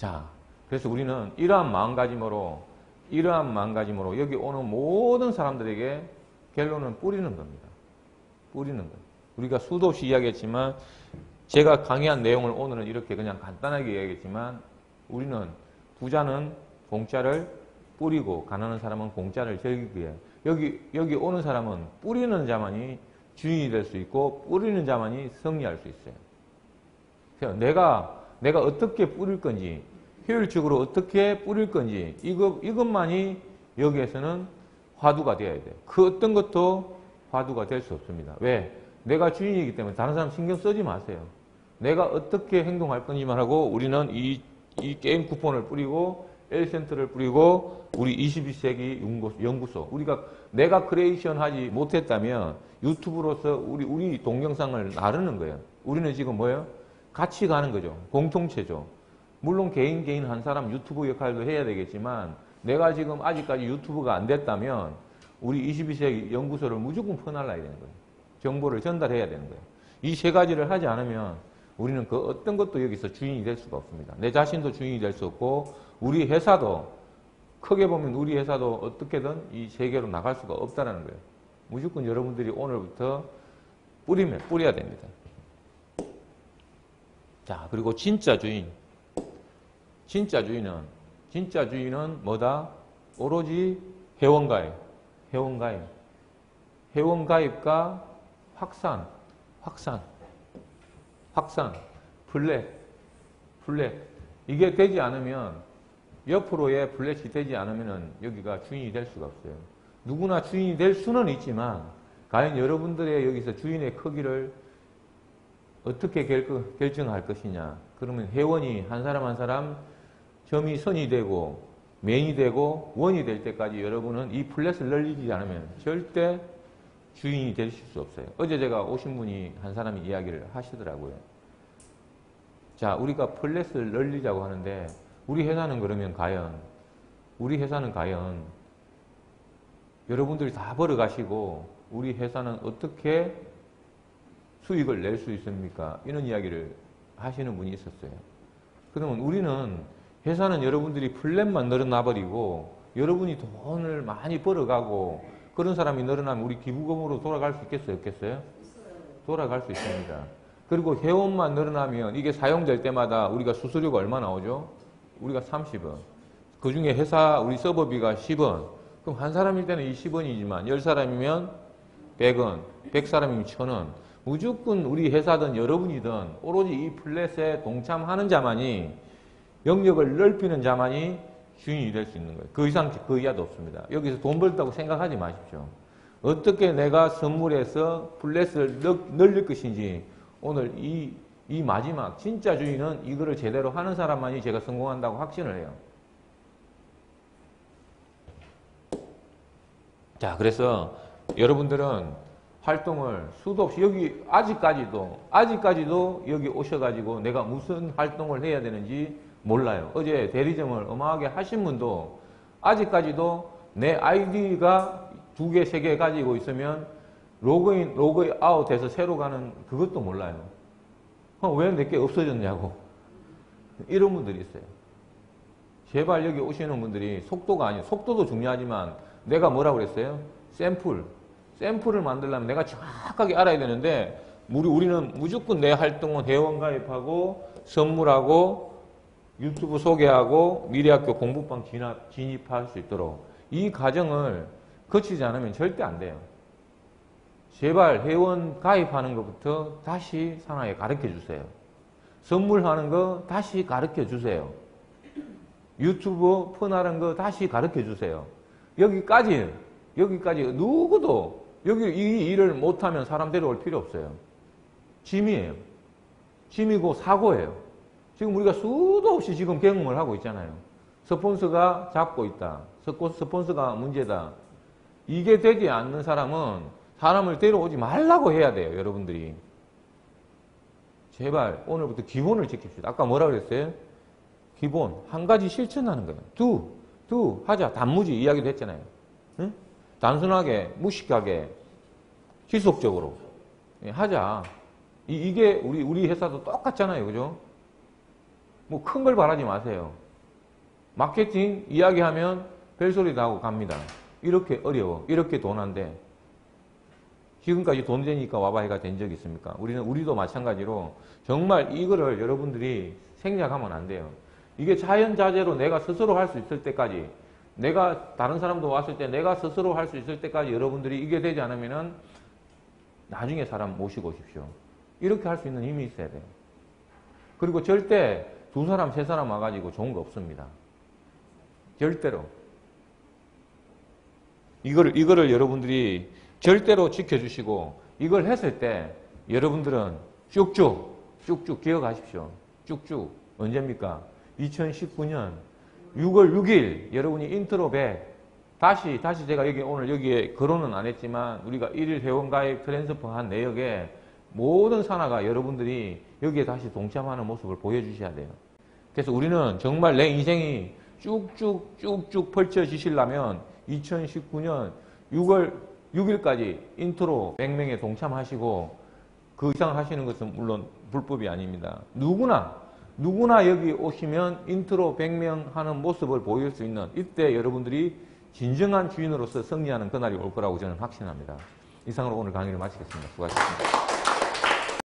자, 그래서 우리는 이러한 마음가짐으로 이러한 마음가짐으로 여기 오는 모든 사람들에게 결론은 뿌리는 겁니다. 뿌리는 거. 우리가 수도 없이 이야기했지만 제가 강의한 내용을 오늘은 이렇게 그냥 간단하게 이야기했지만 우리는 부자는 공짜를 뿌리고 가난한 사람은 공짜를 즐기기 위해 여기 여기 오는 사람은 뿌리는 자만이 주인이 될 수 있고 뿌리는 자만이 승리할 수 있어요. 내가 내가 어떻게 뿌릴 건지 효율적으로 어떻게 뿌릴 건지 이것 이것만이 여기에서는 화두가 되어야 돼. 그 어떤 것도 화두가 될 수 없습니다. 왜? 내가 주인이기 때문에 다른 사람 신경 쓰지 마세요. 내가 어떻게 행동할 건지만 하고 우리는 이, 이 게임 쿠폰을 뿌리고 L센터를 뿌리고 우리 22세기 연구소 우리가 내가 크리에이션 하지 못했다면 유튜브로서 우리 우리 동영상을 나르는 거예요. 우리는 지금 뭐예요? 같이 가는 거죠. 공통체죠. 물론 개인 개인 한 사람 유튜브 역할도 해야 되겠지만 내가 지금 아직까지 유튜브가 안 됐다면 우리 22세기 연구소를 무조건 퍼날라야 되는 거예요. 정보를 전달해야 되는 거예요. 이 세 가지를 하지 않으면 우리는 그 어떤 것도 여기서 주인이 될 수가 없습니다. 내 자신도 주인이 될 수 없고 우리 회사도 크게 보면 우리 회사도 어떻게든 이 세계로 나갈 수가 없다는 거예요. 무조건 여러분들이 오늘부터 뿌리면 뿌려야 됩니다. 자 그리고 진짜 주인 진짜 주인은 진짜 주인은 뭐다? 오로지 회원가입 회원가입 회원가입과 확산 확산 확산 블랙 블랙 이게 되지 않으면 옆으로의 블랙이 되지 않으면 여기가 주인이 될 수가 없어요. 누구나 주인이 될 수는 있지만 과연 여러분들의 여기서 주인의 크기를 어떻게 결정할 것이냐. 그러면 회원이 한 사람 한 사람 점이 선이 되고 맨이 되고 원이 될 때까지 여러분은 이 플랫을 늘리지 않으면 절대 주인이 되실 수 없어요. 어제 제가 오신 분이 한 사람이 이야기를 하시더라고요. 자, 우리가 플랫을 늘리자고 하는데 우리 회사는 그러면 과연 우리 회사는 과연 여러분들이 다 벌어가시고 우리 회사는 어떻게 수익을 낼 수 있습니까? 이런 이야기를 하시는 분이 있었어요. 그러면 우리는 회사는 여러분들이 플랜만 늘어나버리고 여러분이 돈을 많이 벌어가고 그런 사람이 늘어나면 우리 기부금으로 돌아갈 수 있겠어요? 없겠어요? 돌아갈 수 있습니다. 그리고 회원만 늘어나면 이게 사용될 때마다 우리가 수수료가 얼마 나오죠? 우리가 30원. 그 중에 회사 우리 서버비가 10원. 그럼 한 사람일 때는 20원이지만 10사람이면 100원, 100사람이면 1000원. 무조건 우리 회사든 여러분이든 오로지 이 플랫에 동참하는 자만이 영역을 넓히는 자만이 주인이 될 수 있는 거예요. 그 이상, 그 이하도 없습니다. 여기서 돈 벌다고 생각하지 마십시오. 어떻게 내가 선물해서 플랫을 늘릴 것인지 오늘 이, 이 마지막 진짜 주인은 이거를 제대로 하는 사람만이 제가 성공한다고 확신을 해요. 자, 그래서 여러분들은 활동을 수도 없이 여기 아직까지도 아직까지도 여기 오셔가지고 내가 무슨 활동을 해야 되는지 몰라요. 어제 대리점을 어마하게 하신 분도 아직까지도 내 아이디가 두 개, 세 개 가지고 있으면 로그인, 로그인 아웃 해서 새로 가는 그것도 몰라요. 왜 내게 없어졌냐고. 이런 분들이 있어요. 제발 여기 오시는 분들이 속도가 아니에요. 속도도 중요하지만 내가 뭐라고 그랬어요? 샘플. 샘플을 만들려면 내가 정확하게 알아야 되는데 우리, 우리는 무조건 내 활동은 회원 가입하고 선물하고 유튜브 소개하고 미래학교 공부방 진입, 진입할 수 있도록 이 과정을 거치지 않으면 절대 안 돼요. 제발 회원 가입하는 것부터 다시 상하에 가르쳐 주세요. 선물하는 거 다시 가르쳐 주세요. 유튜브 폰하는 거 다시 가르쳐 주세요. 여기까지, 여기까지 누구도 여기 이 일을 못하면 사람 데려올 필요 없어요. 짐이에요. 짐이고 사고예요. 지금 우리가 수도 없이 지금 경험을 하고 있잖아요. 스폰서가 잡고 있다. 스폰서가 문제다. 이게 되지 않는 사람은 사람을 데려오지 말라고 해야 돼요. 여러분들이. 제발 오늘부터 기본을 지킵시다. 아까 뭐라 그랬어요? 기본. 한 가지 실천하는 거예요. 두, 두, 하자. 단무지 이야기도 했잖아요. 응? 단순하게, 무식하게, 지속적으로. 예, 하자. 이, 게 우리, 우리 회사도 똑같잖아요. 그죠? 뭐 큰 걸 바라지 마세요. 마케팅 이야기하면 별소리도 하고 갑니다. 이렇게 어려워. 이렇게 돈한데 지금까지 돈 되니까 와봐이가 된 적이 있습니까? 우리는 우리도 마찬가지로 정말 이거를 여러분들이 생략하면 안 돼요. 이게 자연자재로 내가 스스로 할 수 있을 때까지 내가 다른 사람도 왔을 때 내가 스스로 할 수 있을 때까지 여러분들이 이게 되지 않으면은 나중에 사람 모시고 오십시오. 이렇게 할 수 있는 힘이 있어야 돼요. 그리고 절대 두 사람, 세 사람 와가지고 좋은 거 없습니다. 절대로. 이거를, 이거를 여러분들이 절대로 지켜주시고, 이걸 했을 때 여러분들은 쭉쭉, 쭉쭉 기억하십시오. 쭉쭉. 언제입니까? 2019년 6월 6일 여러분이 인트로 100 다시 다시 제가 여기 오늘 여기에 거론은 안 했지만 우리가 1일 회원가입 트랜스퍼 한 내역에 모든 산하가 여러분들이 여기에 다시 동참하는 모습을 보여주셔야 돼요. 그래서 우리는 정말 내 인생이 쭉쭉 쭉쭉 펼쳐지시려면 2019년 6월 6일까지 인트로 100명에 동참하시고 그 이상 하시는 것은 물론 불법이 아닙니다. 누구나 누구나 여기 오시면 인트로 100명 하는 모습을 보일 수 있는 이때 여러분들이 진정한 주인으로서 승리하는 그날이 올 거라고 저는 확신합니다. 이상으로 오늘 강의를 마치겠습니다. 수고하셨습니다.